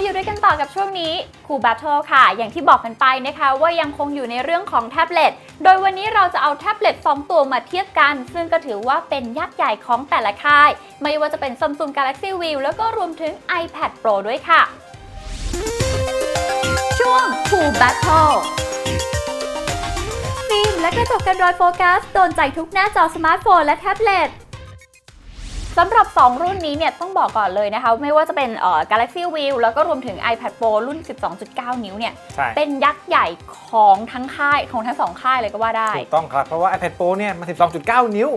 มาอยู่ด้วยกันต่อกับช่วงนี้คูบัตเทิลค่ะ อย่างที่บอกกันไปนะคะ ว่ายังคงอยู่ในเรื่องของแท็บเล็ต โดยวันนี้เราจะเอาแท็บเล็ต 2 ตัวมาเทียบกัน ซึ่งก็ถือว่าเป็นยักษ์ใหญ่ของแต่ละค่าย ไม่ว่าจะเป็น Samsung Galaxy View แล้วก็รวมถึง iPad Pro ด้วยค่ะ ช่วง Cool Battle ฟิล์มและกระจกกันรอยโฟกัสโดนใจทุกหน้าจอสมาร์ทโฟนและแท็บเล็ต สำหรับ 2 รุ่นนี้เนี่ยต้องบอกก่อนเลยนะคะ ไม่ว่าจะเป็นเอ่อ Galaxy View แล้วก็รวมถึง iPad Pro รุ่น 12.9 นิ้วเนี่ยใช่เป็นยักษ์ใหญ่ของทั้งค่ายของทั้งสองค่ายเลยก็ว่าได้ ถูกต้องครับ เพราะว่า iPad Pro เนี่ยมัน 12.9 นิ้ว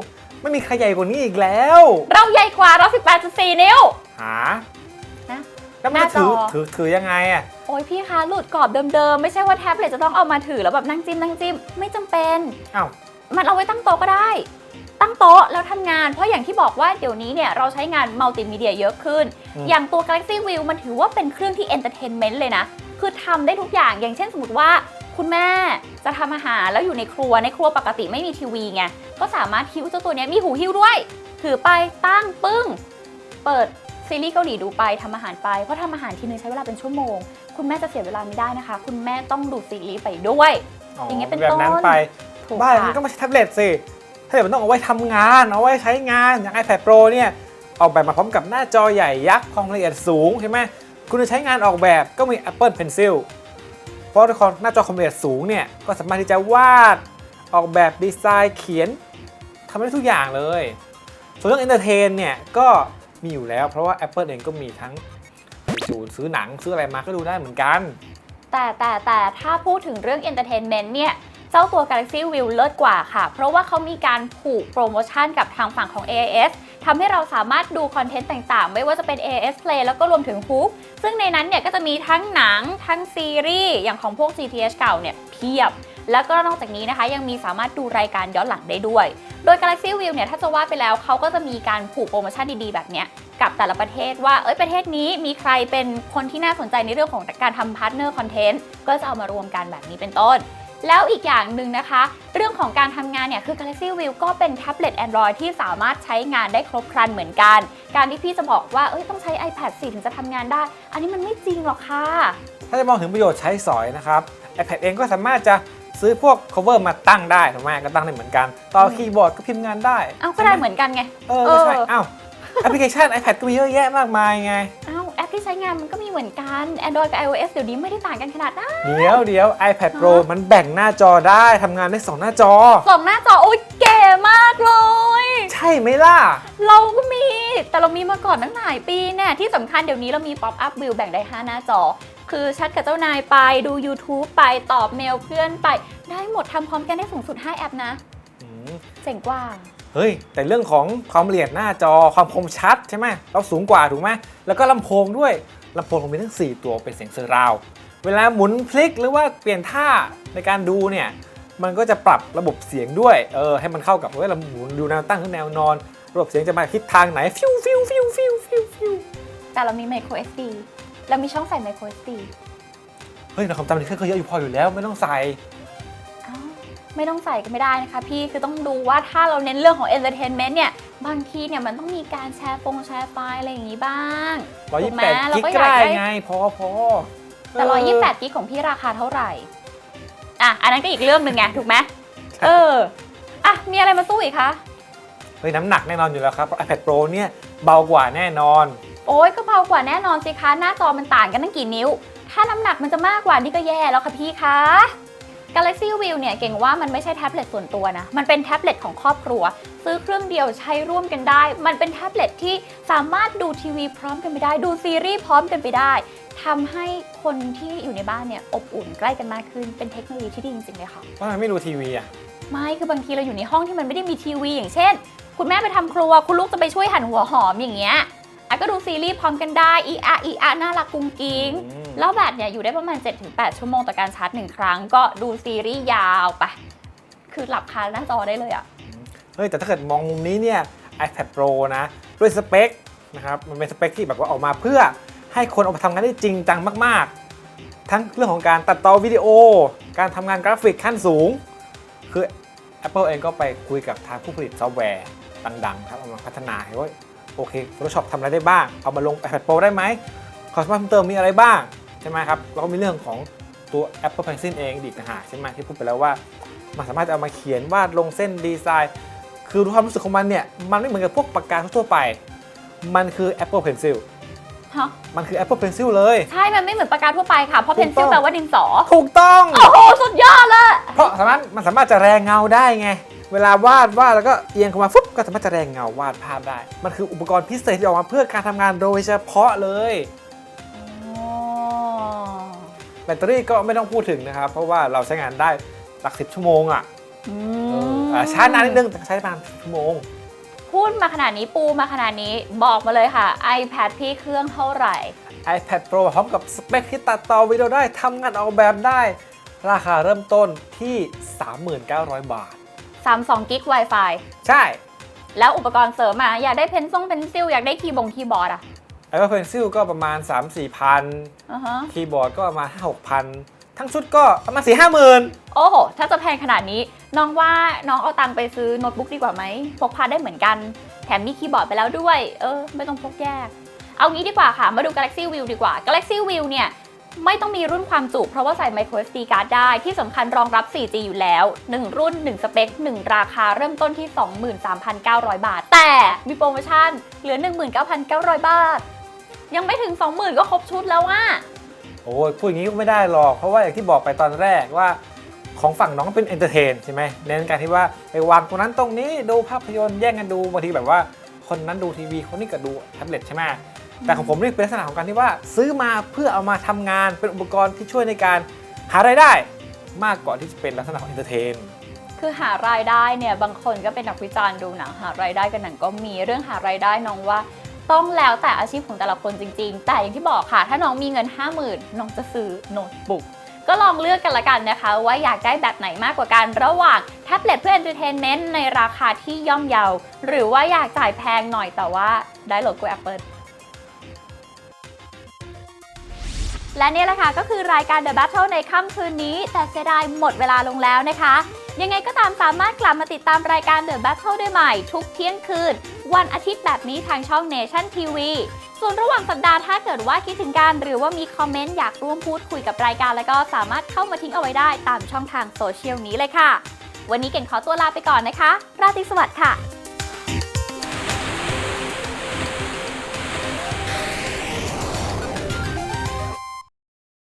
ไม่มีใครใหญ่กว่านี้อีกแล้ว เราใหญ่กว่าเรา 18.4 นิ้ว หานะแล้วมันจะถือหน้าจอ ถือถือยังไงอะ โอ้ยพี่คะหลุดกรอบเดิมๆ ไม่ใช่ว่าแท็บเล็ตจะต้องเอามาถือแล้วแบบนั่งจิ้มนั่งจิ้มไม่จำเป็น อ้าว มันเอาไว้ตั้งโต๊ะก็ได้ตั้ง โต๊ะแล้วทำงาน เพราะอย่างที่บอกว่าเดี๋ยวนี้เนี่ยเราใช้งานมัลติมีเดียเยอะขึ้น อย่างตัว Galaxy View มันถือว่าเป็นเครื่องที่เอนเตอร์เทนเมนต์เลยนะ คือทำได้ทุกอย่าง อย่างเช่นสมมติว่า คุณแม่จะทำอาหารแล้วอยู่ในครัวในครัวปกติไม่มีทีวีไง ก็สามารถฮิ้วเจ้าตัวเนี้ยมีหูหิ้วด้วย ถือไปตั้งปึ้ง เปิดซีรีส์เกาหลีดูไปทำอาหารไป เพราะทำอาหารทีนึงใช้เวลาเป็นชั่วโมง คุณแม่จะเสียเวลาไม่ได้นะคะ คุณแม่ต้องดูซีรีส์ไปด้วย อย่างเงี้ยเป็นแบบนั้นต้นไป ถูกบ้านค่ะ มันก็ไม่ใช่แท็บเล็ตสิ แท็บเล็ตมันต้องเอาไว้ทำงาน เอาไว้ใช้งานอย่าง iPad Pro เนี่ยออกแบบมาพร้อมกับหน้าจอใหญ่ยักษ์ความละเอียดสูงใช่ไหมคุณจะใช้งานออกแบบก็มี Apple Pencil เพราะด้วยความหน้าจอความละเอียดสูงเนี่ยก็สามารถที่จะวาดออกแบบดีไซน์เขียนทำได้ทุกอย่างเลย ส่วนเรื่อง Entertain เนี่ยก็มีอยู่แล้ว เพราะว่า Apple เองก็มีทั้งจูนซื้อหนังซื้ออะไรมาก็ดูได้เหมือนกัน แต่แต่แต่ถ้าพูดถึงเรื่อง Entertainment เนี่ย เจ้าตัว Galaxy View เลิศกว่าค่ะ เพราะว่าเขามีการผูกโปรโมชั่นกับทางฝั่งของ AIS ทำให้เราสามารถดูคอนเทนต์ต่างๆ ไม่ว่าจะเป็น AIS Play แล้วก็รวมถึง h o o ซึ่งในนั้นเนี่ยก็จะมีทั้งหนังทั้งซีรีส์อย่างของพวก GTH เก่าเนี่ยเพียบ แล้วก็นอกจากนี้นะคะ ยังมีสามารถดูรายการย้อนหลังได้ด้วย โดย Galaxy View เนี่ยถ้าจะว่าไปแล้วเขาก็จะมีการผูกโปรโมชั่นดีๆ แบบเนี้ยกับแต่ละประเทศว่าเอ้ยประเทศนี้มีใครเป็นคนที่น่าสนใจในเรื่องของการทำพาร์ทเนอร์คอนเทนต์ก็จะเอามารวมกันแบบนี้เป็นต้น แล้วอีกอย่างหนึ่งนะคะ เรื่องของการทำงานเนี่ยคือ Galaxy View ก็เป็นแท็บเล็ต Android ที่สามารถใช้งานได้ครบครันเหมือนกัน การที่พี่จะบอกว่าเอ้ยต้องใช้ iPad สิถึงจะทำงานได้ อันนี้มันไม่จริงหรอกค่ะ ถ้าจะมองถึงประโยชน์ใช้สอยนะครับ iPad เองก็สามารถจะซื้อพวก cover มาตั้งได้ถูกไหมก็ตั้งได้เหมือนกัน ต่อคีย์บอร์ดก็พิมพ์งานได้ เอาก็ได้เหมือนกันไง เออไม่ใช่เอออ้าวแอปพลิเคชัน iPad ก็มีเยอะแยะมากมายไง เอาแอป ที่ใช้งานมันก็มีเหมือนกัน Android กับ iOS เดี๋ยวนี้ไม่ได้ต่างกันขนาดนั้น เดี๋ยวเดี๋ยว iPad Pro ฮะมันแบ่งหน้าจอได้ทำงานได้ 2 หน้าจอ สองหน้าจอโอ้ยเก๋มากเลย ใช่ไหมล่ะ เราก็มี แต่เรามีมาก่อนตั้งหลายปีเนี่ยที่สำคัญเดี๋ยวนี้เรามี Pop Up View แบ่งได้ 5 หน้าจอ คือแชัดกับเจ้านายไปดู YouTube ไปตอบเมลเพื่อนไป ได้หมดทำพร้อมกันได้สูงสุด5แอปนะอืมเจ๋งกว่า เฮ้ย แต่เรื่องของความละเอียดหน้าจอความคมชัดใช่ไหมเราสูงกว่าถูกไหมแล้วก็ลำโพงด้วยลำโพงเรามีทั้ง 4 ตัวเป็นเสียงเซอร์ราวด์เวลาหมุนพลิกหรือว่าเปลี่ยนท่าในการดูเนี่ยมันก็จะปรับระบบเสียงด้วยเออให้มันเข้ากับเวลาหมุนดูแนวตั้งหรือแนวนอน ระบบเสียงจะมาทิศทางไหนฟิวฟิวฟิวฟิวฟิวฟิวแต่เรามี Micro SD เรามีช่องใส่ Micro SD เฮ้ยแต่ความจำดีขึ้นก็เยอะอยู่พออยู่แล้วไม่ต้องใส่อ้าว ไม่ต้องใส่ก็ไม่ได้นะคะพี่คือต้องดูว่าถ้าเราเน้นเรื่องของ Entertainment เนี่ยบางทีเนี่ยมันต้องมีการแชร์ฟงแชร์ไฟล์อะไรอย่างนี้บ้างร้อยถูยี่กสิบไหมแปดเรากิกก็ก็อยากได้ได้ไงพอพอแต่เออ128กิกของพี่ราคาเท่าไหร่อะอันนั้นก็อีกเรื่องหนึ่งไงถูกไหมเอออะมีอะไรมาสู้อีกคะเฮ้ยน้ำหนักแน่นอนอยู่แล้วครับเพราะ iPad Pro เนี่ยเบากว่าแน่นอน โอ้ยก็เบากว่าแน่นอนสิคะหน้าจอมันต่างกันตั้งกี่นิ้ว ถ้าน้ำหนักมันจะมากกว่านี่ก็แย่แล้วค่ะพี่คะ Galaxy View เนี่ยเก่งว่ามันไม่ใช่แท็บเล็ตส่วนตัวนะ มันเป็นแท็บเล็ตของครอบครัว ซื้อเครื่องเดียวใช้ร่วมกันได้ มันเป็นแท็บเล็ตที่สามารถดูทีวีพร้อมกันไปได้ ดูซีรีส์พร้อมกันไปได้ทำให้คนที่อยู่ในบ้านเนี่ยอบอุ่นใกล้กันมากขึ้น เป็นเทคโนโลยีที่ดีจริงๆเลยค่ะทำไมไม่ดูทีวีอะ ไม่คือบางทีเราอยู่ในห้องที่มันไม่ได้มีทีวี อย่างเช่น คุณแม่ไปทำครัว คุณลูกจะไปช่วยหั่นหัวหอมอย่างเงี้ยอะก็ดูซีรีส์พร้อมกันได้อีอะอีอะน่ารักกุ้งกิ้งอืม แล้วแบตเนี่ยอยู่ได้ประมาณ 7-8 ชั่วโมงต่อการชาร์จหนึ่งครั้ง ก็ดูซีรีส์ยาวไป คือหลับคาหน้าจอได้เลยอะเฮ้ยแต่ถ้าเกิดมองมุมนี้เนี่ย iPad Pro นะ ด้วยสเปคนะครับมันเป็นสเปคที่แบบว่าออกมาเพื่อให้คนเอาไปทำงานได้จริงจังมาก ๆ ทั้งเรื่องของการตัดต่อวิดีโอ การทำงานกราฟิกขั้นสูง คือ Apple เองก็ไปคุยกับทางผู้ผลิตซอฟต์แวร์ดังๆครับเอามาพัฒนาให้ว่าโอเค Photoshop ทำอะไรได้บ้าง เอามาลง iPad Pro ได้ไหมความสามารถเพิ่มเติมมีอะไรบ้าง ใช่ไหมครับแล้วก็มีเรื่องของตัว Apple Pencil เองอีกต่างหากใช่ไหมที่พูดไปแล้วว่า มันสามารถจะเอามาเขียนวาดลงเส้นดีไซน์ คือความรู้สึกของมันเนี่ย มันไม่เหมือนกับพวกปากกาทั่วๆไป มันคือ Apple Pencil ฮะมันคือ Apple Pencil เลย ใช่ มันไม่เหมือนปากกาทั่วไปค่ะ เพราะถูเพกนต้ซิอลงแปลว่าดินสอ ถูกต้อง โอ้โห สุดยอดเลย เพราะสามารถมันสามารถจะแรงเงาได้ไง เวลาวาดวาดแล้วก็เอียงเข้ามาฟุ๊บก็สามารถจะแรงเงาวาดภาพได้ มันคืออุปกรณ์พิเศษที่ออกมาเพื่อการทำงานโดยเฉพาะเลย แบตเตอรี่ก็ไม่ต้องพูดถึงนะครับ เพราะว่าเราใช้งานได้หลักสิบชั่วโมงอะอืเออมอะชาร์จนานนิดนึงแต่ใช้ได้ประมาณชั่วโมง พูดมาขนาดนี้ปูมาขนาดนี้บอกมาเลยค่ะ iPad พี่เครื่องเท่าไหร่ iPad Pro พร้อมกับสเปคที่ตัดต่อวิดีโอได้ทำงานออกแบบได้ ราคาเริ่มต้นที่ 39,000บาท 32กิก Wi-Fi ใช่ แล้วอุปกรณ์เสริมมาอยากได้เพนซ่งเพนซิลอยากได้คีย์บงคีย์บอร์ดอะ แล้วก็เพนซิลก็ประมาณ 3-4พันอือฮะคีย์บอร์ดก็ประมาณ5-6พันทั้งชุดก็ประมาณ4 5หมื่นโอ้โห ถ้าจะแพงขนาดนี้ น้องว่าน้องเอาตังค์ไปซื้อโน้ตบุ๊กดีกว่าไหม พกพาได้เหมือนกัน แถมมีคีย์บอร์ดไปแล้วด้วย เออ ไม่ต้องพกแยก เอางี้ดีกว่าค่ะ มาดู Galaxy View ดีกว่า Galaxy View เนี่ย ไม่ต้องมีรุ่นความจุ เพราะว่าใส่ micro SD card ได้ ที่สำคัญรองรับ 4G อยู่แล้ว 1 รุ่น 1 สเปค 1 ราคาเริ่มต้นที่ 23,900 บาท แต่มีโปรโมชั่นเหลือ 19,900 บาท ยังไม่ถึง 20,000 ก็ครบชุดแล้วว่าโอ้ยพูดอย่างนี้ก็ไม่ได้หรอก เพราะว่าอย่างที่บอกไปตอนแรกว่าของฝั่งน้องเป็นเอนเตอร์เทนใช่ไหมเน้นการที่ว่าไปวางตรงนั้นตรงนี้ดูภาพยนตร์แย่งกันดูบางทีแบบว่าคนนั้นดูทีวีคนนี้ก็ดูแท็บเล็ตใช่ไหมแต่ของผมนี่เป็นลักษณะของการที่ว่าซื้อมาเพื่อเอามาทำงานเป็นอุปกรณ์ที่ช่วยในการหารายได้ มากกว่าที่จะเป็นลักษณะของเอนเตอร์เทนคือหารายได้เนี่ยบางคนก็เป็นนักวิจารณ์ดูหนังหารายได้กันหนังก็มีเรื่องหารายได้น้องว่า ต้องแล้วแต่อาชีพของแต่ละคนจริง ๆ แต่อย่างที่บอกค่ะ ถ้าน้องมีเงิน 50,000 น้องจะซื้อโน้ตบุ๊กก็ลองเลือกกันละกันนะคะ ว่าอยากได้แบบไหนมากกว่ากันระหว่างแท็บเล็ตเพื่อเอนเตอร์เทนเมนต์ในราคาที่ย่อมเยา หรือว่าอยากจ่ายแพงหน่อยแต่ว่าได้โลโก้ Apple และนี่แหละค่ะก็คือรายการ The Battle ในค่ำคืนนี้ แต่เสียดายหมดเวลาลงแล้วนะคะ ยังไงก็ตามสามารถกลับมาติดตามรายการ The Battle ได้ใหม่ ทุกเที่ยงคืน วันอาทิตย์แบบนี้ทางช่อง Nation TV ส่วนระหว่างสัปดาห์ถ้าเกิดว่าคิดถึงการหรือว่ามีคอมเมนต์อยากร่วมพูดคุยกับรายการ แล้วก็สามารถเข้ามาทิ้งเอาไว้ได้ตามช่องทางโซเชียลนี้เลยค่ะ วันนี้เก่งขอตัวลาไปก่อนนะคะ ราตรีสวัสดิ์ค่ะ